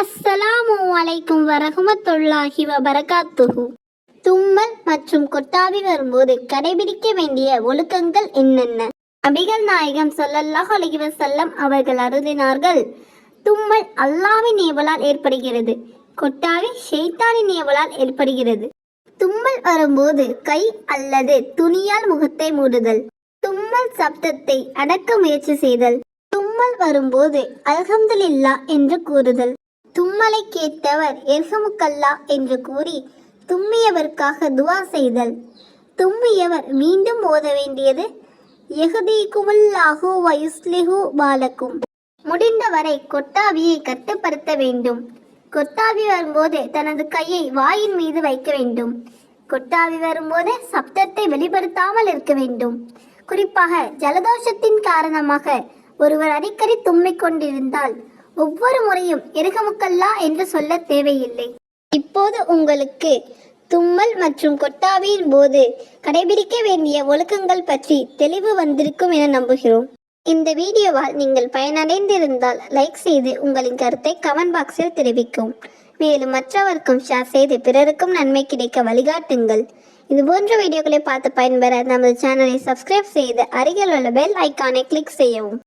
அஸ்ஸலாமு அலைக்கும் வரஹமத்துல்லாஹி வபரகாத்துஹு. தும்மல் மற்றும் கொட்டாவி வரும்போது கடைபிடிக்க வேண்டிய ஒழுக்கங்கள் என்னென்ன? நபிகள் நாயகம் சொல்லல்லாஹ் அலைஹி வஸல்லம் அவர்கள் அருதினார்கள் தும்மல் அல்லாவின் ஏவலால் ஏற்படுகிறது கொட்டாவி ஷெய்தானின் ஏவலால் ஏற்படுகிறது. தும்மல் வரும்போது கை அல்லது துணியால் முகத்தை மூடுதல் தும்மல் சப்தத்தை அடக்க முயற்சி செய்தல் தும்மல் வரும்போது அல்ஹம்துலில்லா என்று கூறுதல். தும்மலை கேட்டவர் எர்ஹமுக்கல்லா என்று கூறி தும்மியவருக்காக துவா செய்தல். தும்மியவர் மீண்டும் ஓத வேண்டியது எஹதீகுமுல்லாஹு வயுஸ்லிஹு பாலக்கும். முடிந்தவரை கொட்டாவியை கட்டுப்படுத்த வேண்டும். கொட்டாவி வரும்போது தனது கையை வாயின் மீது வைக்க வேண்டும். கொட்டாவி வரும்போது சப்தத்தை வெளிப்படுத்தாமல் இருக்க வேண்டும். குறிப்பாக ஜலதோஷத்தின் காரணமாக ஒருவர் அடிக்கடி தும்மிக் கொண்டிருந்தால் ஒவ்வொரு முறையும் எருகமுக்கல்லா என்று சொல்ல தேவையில்லை. இப்போது உங்களுக்கு தும்மல் மற்றும் கொட்டாவியின் போது கடைபிடிக்க வேண்டிய ஒழுக்கங்கள் பற்றி தெளிவு வந்திருக்கும் என நம்புகிறோம். இந்த வீடியோவால் நீங்கள் பயனடைந்திருந்தால் லைக் செய்து உங்களின் கருத்தை கமெண்ட் பாக்ஸில் தெரிவிக்கும் மேலும் மற்றவருக்கும் ஷேர் செய்து பிறருக்கும் நன்மை கிடைக்க வழிகாட்டுங்கள். இது போன்ற வீடியோக்களை பார்த்து பயன்பெற நமது சேனலை சப்ஸ்கிரைப் செய்து அருகில் உள்ள பெல் ஐக்கானை கிளிக் செய்யவும்.